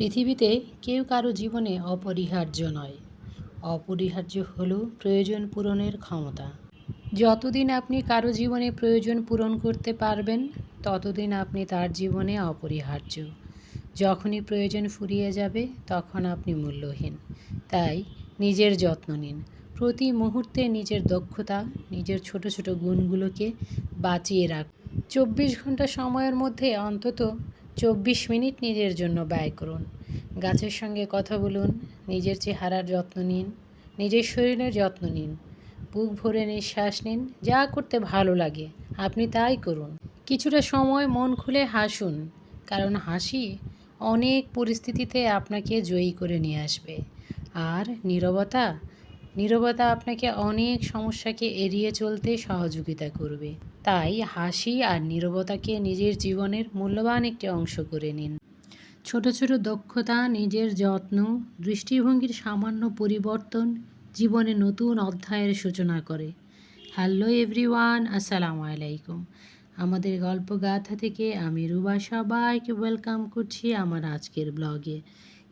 পৃথিবীতে কেউ কারও জীবনে অপরিহার্য নয়। অপরিহার্য হলো প্রয়োজন পূরণের ক্ষমতা। যতদিন আপনি কারও জীবনে প্রয়োজন পূরণ করতে পারবেন, ততদিন আপনি তার জীবনে অপরিহার্য। যখনই প্রয়োজন ফুরিয়ে যাবে, তখন আপনি মূল্যহীন। তাই নিজের যত্ন নিন। প্রতি মুহূর্তে নিজের দক্ষতা, নিজের ছোট ছোট গুণগুলোকে বাঁচিয়ে রাখ চব্বিশ ঘণ্টা সময়ের মধ্যে অন্তত চব্বিশ মিনিট নিজের জন্য ব্যয় করুন। গাছের সঙ্গে কথা বলুন, নিজের চেহারার যত্ন নিন, নিজের শরীরের যত্ন নিন, বুক ভরে নিঃশ্বাস নিন, যা করতে ভালো লাগে, আপনি তাই করুন। কিছুটা সময় মন খুলে হাসুন, কারণ হাসি অনেক পরিস্থিতিতে আপনাকে জয়ী করে নিয়ে আসবে। আর নীরবতা নীরবতা আপনাকে অনেক সমস্যাকে এড়িয়ে চলতে সহযোগিতা করবে। তাই হাসি আর নীরবতাকে নিজের জীবনের মূল্যবান একটি অংশ করে নিন। ছোট ছোট দক্ষতা, নিজের যত্ন, দৃষ্টিভঙ্গির সামান্য পরিবর্তন জীবনে নতুন অধ্যায়ের সূচনা করে। হ্যালো এভরিওয়ান, আসসালামু আলাইকুম। আমাদের গল্প গাথা থেকে আমি রুবা সবাইকে ওয়েলকাম করছি আমার আজকের ব্লগে।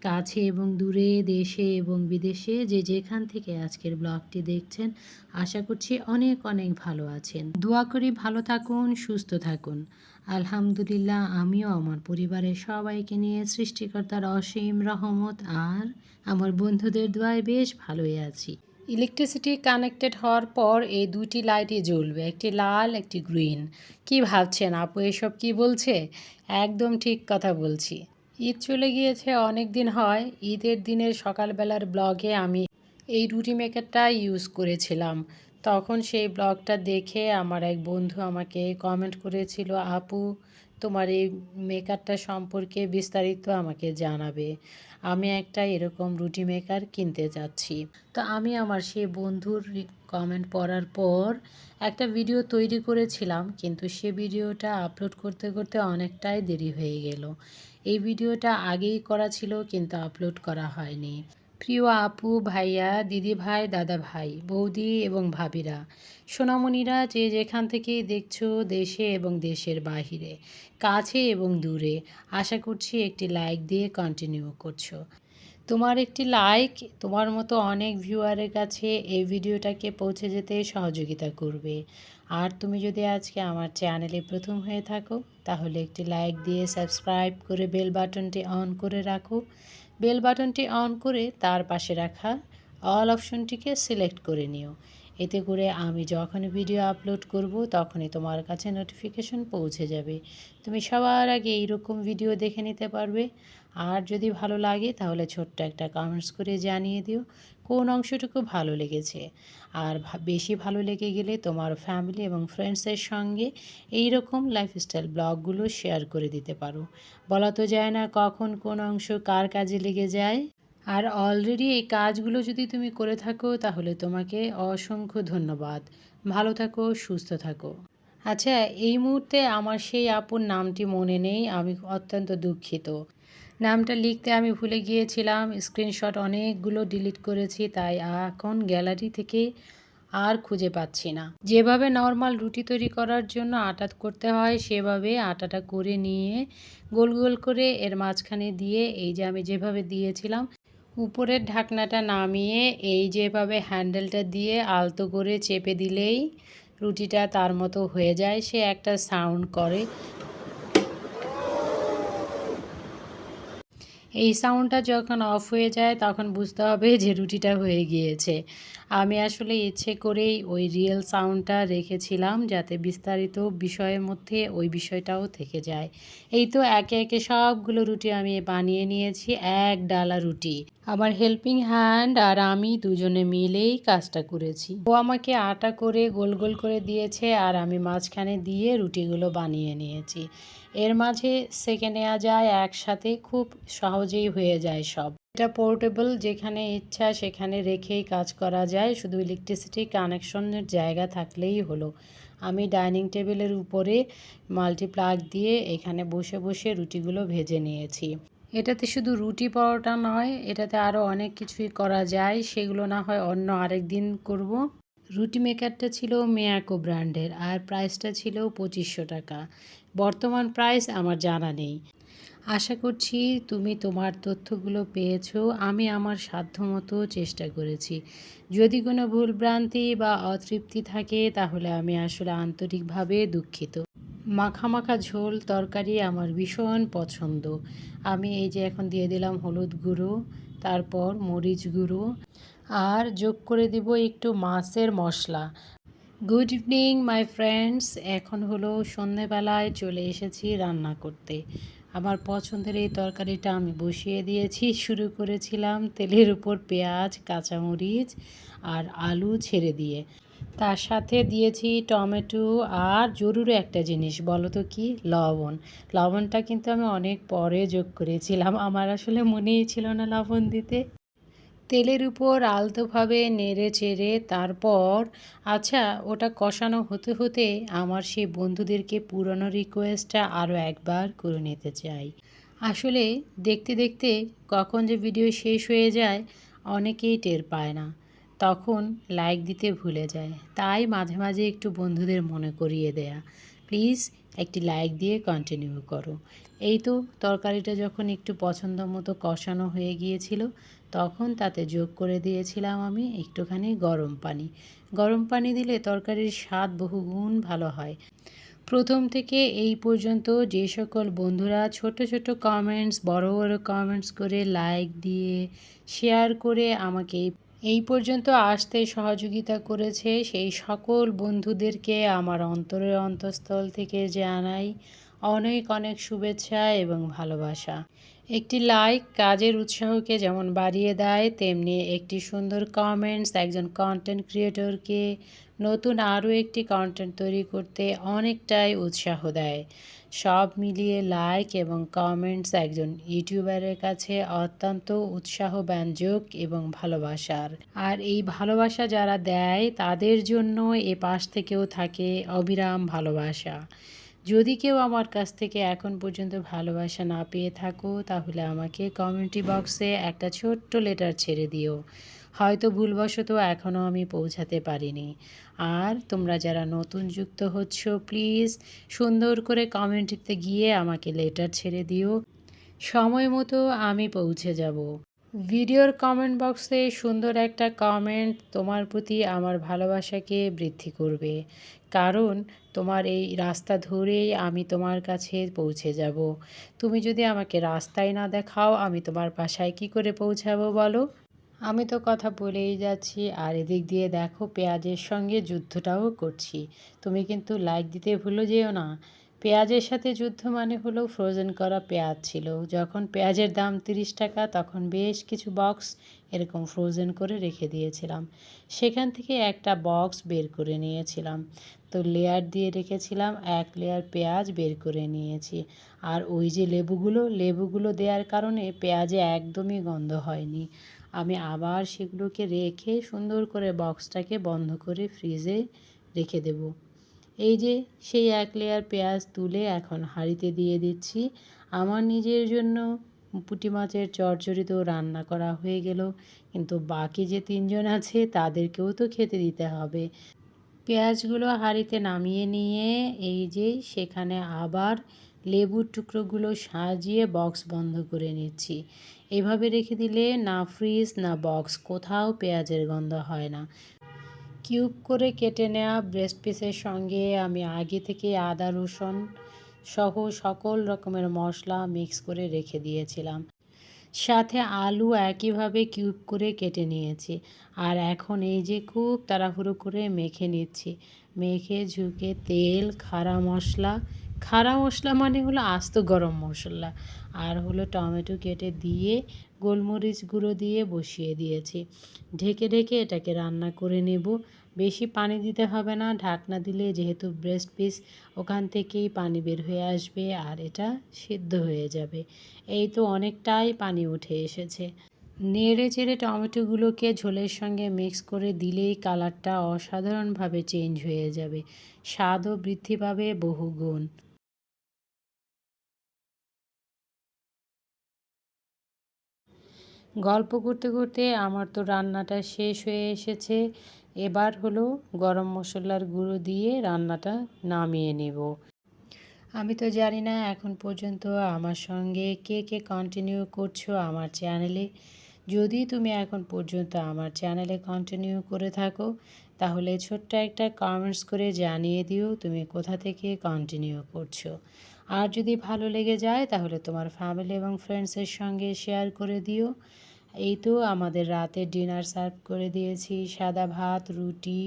কাছে এবং দূরে দেশে এবং বিদেশে যে যেখান থেকে আজকের ব্লগটি দেখছেন, আশা করছি অনেক অনেক ভালো আছেন। দোয়া করি ভালো থাকুন, সুস্থ থাকুন। আলহামদুলিল্লাহ, আমিও আমার পরিবারের সবাইকে নিয়ে সৃষ্টিকর্তার অসীম রহমত আর আমার বন্ধুদের দোয়ায় বেশ ভালোই আছি। ইলেকট্রিসিটি কানেক্টেড হওয়ার পর এই দুটি লাইটই জ্বলবে, একটি লাল, একটি গ্রিন। কি ভাবছেন আপু, এসব কি বলছে? একদম ঠিক কথা বলছি। ঈদ চলে গিয়েছে অনেক দিন হয়। ঈদের দিনের সকালবেলার ব্লগে আমি এই রুটি মেকারটা ইউজ করেছিলাম। তখন সেই ব্লগটা দেখে আমার এক বন্ধু আমাকে কমেন্ট করেছিল, আপু, তোমার এই মেকারটা সম্পর্কে বিস্তারিত আমাকে জানাবে। আমি একটা এরকম রুটি মেকার কিনতে যাচ্ছি। তো আমি আমার সেই বন্ধুর কমেন্ট পড়ার পর একটা ভিডিও তৈরি করেছিলাম, কিন্তু সে ভিডিওটা আপলোড করতে করতে অনেকটাই দেরি হয়ে গেল। এই ভিডিওটা আগেই করা ছিল কিন্তু আপলোড করা হয়নি। প্রিয় আপু, ভাইয়া দিদি ভাই দাদা ভাই বৌদি এবং ভাবিরা, সোনামণিরা যে যেখান থেকে দেখছ দেশে এবং দেশের বাহিরে, কাছে এবং দূরে, আশা করছি একটি লাইক দিয়ে কন্টিনিউ করছ। তোমার একটি লাইক তোমার মতো অনেক ভিউয়ারের কাছে এই ভিডিওটাকে পৌঁছে যেতে সহযোগিতা করবে। আর তুমি যদি আজকে আমার চ্যানেলে প্রথম হয়ে থাকো তাহলে একটি লাইক দিয়ে সাবস্ক্রাইব করে বেল বাটনটি অন করে রাখো। বেল বাটনটি অন করে তার পাশে রাখা অল অপশনটিকে সিলেক্ট করে নিও। এতে করে আমি যখন ভিডিও আপলোড করব, তখনই তোমার কাছে নোটিফিকেশন পৌঁছে যাবে। তুমি সবার আগে এইরকম ভিডিও দেখে নিতে পারবে। আর যদি ভালো লাগে, তাহলে ছোট্ট একটা কমেন্টস করে জানিয়ে দিও। কোন অংশটুকু ভালো লেগেছে? আর বেশি ভালো লেগে গেলে তোমার ফ্যামিলি এবং ফ্রেন্ডসের সঙ্গে এই রকম লাইফস্টাইল ব্লগগুলো শেয়ার করে দিতে পারো। বলা তো যায় না কখন কোন অংশ কার কাজে লেগে যায়। আর অলরেডি এই কাজগুলো যদি তুমি করে থাকো, তাহলে তোমাকে অসংখ্য ধন্যবাদ। ভালো থাকো, সুস্থ থাকো। আচ্ছা এই মুহূর্তে আমার সেই আপুর নামটি মনে নেই, আমি অত্যন্ত দুঃখিত। নামটা লিখতে আমি ভুলে গিয়েছিলাম, স্ক্রিনশট অনেকগুলো ডিলিট করেছি, তাই এখন গ্যালারি থেকে আর খুঁজে পাচ্ছি না। যেভাবে নর্মাল রুটি তৈরি করার জন্য আটা করতে হয়, সেভাবে আটাটা করে নিয়ে গোল গোল করে এর মাঝখানে দিয়ে, এই যে আমি যেভাবে দিয়েছিলাম, উপরের ঢাকনাটা নামিয়ে, এই যেভাবে হ্যান্ডেলটা দিয়ে আলতো করে চেপে দিলেই রুটিটা তার মতো হয়ে যায়। সে একটা সাউন্ড করে। এই সাউন্ডটা যখন অফ হয়ে যায়, তখন বুঝতে হবে যে রুটিটা হয়ে গিয়েছে। আমি আসলে ইচ্ছে করেই ওই রিয়েল সাউন্ডটা রেখেছিলাম যাতে বিস্তারিত বিষয়ের মধ্যে ওই বিষয়টাও থেকে যায়। এই তো একে একে সবগুলো রুটি আমি বানিয়ে নিয়েছি, এক ডালা রুটি। আমার হেল্পিং হ্যান্ড আর আমি দুজনে মিলেই কাজটা করেছি। ও আমাকে আটা করে গোল গোল করে দিয়েছে আর আমি মাঝখানে দিয়ে রুটিগুলো বানিয়ে নিয়েছি। এর মাঝে সেকে নেওয়া যায় একসাথে খুব সহজেই হয়ে যায় সব। এটা পোর্টেবল যেখানে ইচ্ছা সেখানে রেখেই কাজ করা যায়। শুধু ইলেকট্রিসিটি কানেকশনের জায়গা থাকলেই হলো। আমি ডাইনিং টেবিলের উপরে মাল্টিপ্লাগ দিয়ে এখানে বসে বসে রুটিগুলো ভেজে নিয়েছি। এটাতে শুধু রুটি পরোটা নয়, এটাতে আরও অনেক কিছুই করা যায়। সেগুলো না হয় অন্য আরেক দিন করব। রুটি মেকারটা ছিল মেয়াকো ব্র্যান্ডের আর প্রাইসটা ছিল পঁচিশশো টাকা। বর্তমান প্রাইস আমার জানা নেই। আশা করছি তুমি তোমার তথ্যগুলো পেয়েছ, আমি আমার সাধ্যমতো চেষ্টা করেছি। যদি কোনো ভুলভ্রান্তি বা অতৃপ্তি থাকে, তাহলে আমি আসলে আন্তরিকভাবে দুঃখিত। মাখা মাখা ঝোল তরকারি আমার ভীষণ পছন্দ। আমি এই যে এখন দিয়ে দিলাম হলুদ গুঁড়ো, তারপর মরিচ গুঁড়ো আর যোগ করে দিব একটু মাছের মশলা। গুড ইভিনিং মাই ফ্রেন্ডস এখন হলো সন্ধেবেলায় চলে এসেছি রান্না করতে। আমার পছন্দের এই তরকারিটা আমি বসিয়ে দিয়েছি। শুরু করেছিলাম তেলের উপর পেঁয়াজ, কাঁচামরিচ আর আলু ছেড়ে দিয়ে। তার সাথে দিয়েছি টমেটো আর জরুরি একটা জিনিস, বলো তো কি? লবণ। লবণটা কিন্তু আমি অনেক পরে যোগ করেছিলাম। আমার আসলে মনেই ছিল না লবণ দিতে। তেলের উপর আলতোভাবে নেড়ে চেড়ে তারপর আচ্ছা ওটা কষানো হতে হতে আমার সেই বন্ধুদেরকে পুরনো রিকোয়েস্টটা আরও একবার করে নিতে চাই। আসলে দেখতে দেখতে কখন যে ভিডিও শেষ হয়ে যায়, অনেকেই টের পায় না। তখন লাইক দিতে ভুলে যায়। তাই মাঝে মাঝে একটু বন্ধুদের মনে করিয়ে দেয়া। প্লিজ একটি লাইক দিয়ে কন্টিনিউ করো। এই তো তরকারিটা যখন একটু পছন্দ মতো কষানো হয়ে গিয়েছিল, তখন তাতে যোগ করে দিয়েছিলাম আমি একটুখানি গরম পানি। গরম পানি দিলে তরকারির স্বাদ বহুগুণ ভালো হয়। প্রথম থেকে এই পর্যন্ত যে সকল বন্ধুরা ছোট ছোট কমেন্টস বড় বড় কমেন্টস করে লাইক দিয়ে শেয়ার করে আমাকে এই পর্যন্ত আসতে সহযোগিতা করেছে সেই সকল বন্ধুদেরকে আমার অন্তরের অন্তঃস্থল থেকে জানাই অনেক অনেক শুভেচ্ছা এবং ভালোবাসা। একটি লাইক কাজের উৎসাহকে যেমন বাড়িয়ে দেয়, তেমনি একটি সুন্দর কমেন্টস একজন কন্টেন্ট ক্রিয়েটরকে নতুন আরও একটি কন্টেন্ট তৈরি করতে অনেকটাই উৎসাহ দেয়। সব মিলিয়ে লাইক এবং কমেন্টস একজন ইউটিউবারের কাছে অত্যন্ত উৎসাহ ব্যঞ্জক এবং ভালোবাসার। আর এই ভালোবাসা যারা দেয়, তাদের জন্য এ পাশ থেকেও থাকে অবিরাম ভালোবাসা। যদি কেউ আমার কাছ থেকে এখন পর্যন্ত ভালোবাসা না পেয়ে থাকো, তাহলে আমাকে কমেন্ট্রি বক্সে একটা ছোট্ট লেটার ছেড়ে দিও। হয়তো ভুলবশত এখনও আমি পৌঁছাতে পারিনি। আর তোমরা যারা নতুন যুক্ত হচ্ছ প্লিজ সুন্দর করে কমেন্টটিতে গিয়ে আমাকে লেটার ছেড়ে দিও। সময় মতো আমি পৌঁছে যাব। ভিডিওর কমেন্ট বক্সে সুন্দর একটা কমেন্ট তোমার প্রতি আমার ভালোবাসাকে বৃদ্ধি করবে। কারণ তোমার এই রাস্তা ধরেই আমি তোমার কাছে পৌঁছে যাব। তুমি যদি আমাকে রাস্তায় না দেখাও, আমি তোমার বাসায় কি করে পৌঁছাবো বলো? আমি তো কথা বলেই যাচ্ছি, আর এদিক দিয়ে দেখো পেঁয়াজের সঙ্গে যুদ্ধটাও করছি। তুমি কিন্তু লাইক দিতে ভুলো যেও না। পেঁয়াজের সাথে যুদ্ধ মানে হলো ফ্রোজেন করা পেঁয়াজ ছিল। যখন পেঁয়াজের দাম তিরিশ টাকা, তখন বেশ কিছু বক্স এরকম ফ্রোজেন করে রেখে দিয়েছিলাম। সেখান থেকে একটা বক্স বের করে নিয়েছিলাম। তো লেয়ার দিয়ে রেখেছিলাম, এক লেয়ার পেঁয়াজ বের করে নিয়েছি। আর ওই যে লেবুগুলো লেবুগুলো দেওয়ার কারণে পেঁয়াজে একদমই গন্ধ হয়নি। আমি আবার সেগুলোকে রেখে সুন্দর করে বক্সটাকে বন্ধ করে ফ্রিজে রেখে দেব। এই যে সেই এক লেয়ার পেঁয়াজ তুলে এখন হাঁড়িতে দিয়ে দিচ্ছি। আমার নিজের জন্য পুঁটি মাছের চচ্চড়ি তো রান্না করা হয়ে গেল, কিন্তু বাকি যে তিনজন আছে তাদেরকেও তো খেতে দিতে হবে। পেঁয়াজগুলো হাঁড়িতে নামিয়ে নিয়ে এই যে সেখানে আবার লেবুর টুকরোগুলো সাজিয়ে বক্স বন্ধ করে নিচ্ছি। এভাবে রেখে দিলে না ফ্রিজ না বক্স কোথাও পেঁয়াজের গন্ধ হয় না। কিউব করে কেটে নেওয়া ব্রেস্ট পিসের সঙ্গে আমি আগে থেকে আদা, রসুন সহ সকল রকমের মশলা মিক্স করে রেখে দিয়েছিলাম। সাথে আলু একইভাবে কিউব করে কেটে নিয়েছি। আর এখন এই যে খুব তাড়াহুড়ো করে মেখে নিচ্ছি। মেখে ঝুঁকে তেল, খাড়া মশলা। খাড়া মশলা মানে হলো আস্ত গরম মশলা। আর হলো টমেটো কেটে দিয়ে, গোলমরিচ গুঁড়ো দিয়ে বসিয়ে দিয়েছি। ঢেকে ঢেকে এটাকে রান্না করে নেব। বেশি পানি দিতে হবে না। ঢাকনা দিলে যেহেতু ব্রেস্ট পিস ওখান থেকেই পানি বের হয়ে আসবে আর এটা সিদ্ধ হয়ে যাবে। এই তো অনেকটাই পানি উঠে এসেছে। নেড়ে চেড়ে টমেটোগুলোকে ঝোলের সঙ্গে মিক্স করে দিলেই কালারটা অসাধারণভাবে চেঞ্জ হয়ে যাবে। স্বাদও বৃদ্ধি পাবে বহুগুণ গল্প করতে করতে আমার তো রান্নাটা শেষ হয়ে এসেছে। এবার হলো গরম মশলার গুঁড়ো দিয়ে রান্নাটা নামিয়ে নেব। আমি তো জানি না এখন পর্যন্ত আমার সঙ্গে কে কে কন্টিনিউ করছ আমার চ্যানেলে যদি তুমি এখন পর্যন্ত আমার চ্যানেলে কন্টিনিউ করে থাকো, তাহলে ছোট্ট একটা কমেন্টস করে জানিয়ে দিও তুমি কোথা থেকে কন্টিনিউ করছ। আর যদি ভালো লেগে যায়, তাহলে তোমার ফ্যামিলি এবং ফ্রেন্ডসের সঙ্গে শেয়ার করে দিও। এই তো আমাদের রাতে ডিনার সার্ভ করে দিয়েছি, সাদা ভাত, রুটি,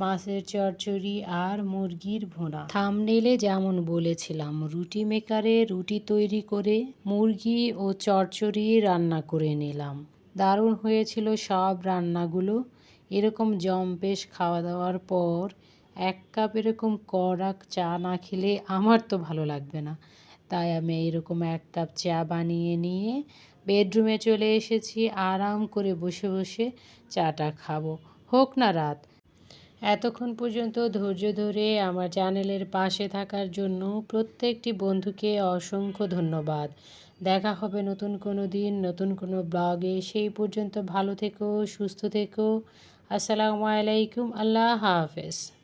মাছের চচ্চড়ি আর মুরগির ভুনা। থামনেলে যেমন বলেছিলাম, রুটি মেকারে রুটি তৈরি করে মুরগি ও চচ্চড়ি রান্না করে নিলাম। দারুণ হয়েছিল সব রান্নাগুলো। এরকম জম্পেশ খাওয়া দাওয়ার পর এক কাপ এরকম কড়াক চা না খেলে আমার তো ভালো লাগবে না। তাই আমি এরকম এক কাপ চা বানিয়ে নিয়ে বেডরুমে চলে এসেছি, আরাম করে বসে বসে চাটা খাব। হোক না রাত। এতক্ষণ পর্যন্ত ধৈর্য ধরে আমার চ্যানেলের পাশে থাকার জন্য প্রত্যেকটি বন্ধুকে অসংখ্য ধন্যবাদ। দেখা হবে নতুন কোনো দিন, নতুন কোনো ব্লগে। সেই পর্যন্ত ভালো থেকো, সুস্থ থেকো। আসসালামু আলাইকুম। আল্লাহ হাফেজ।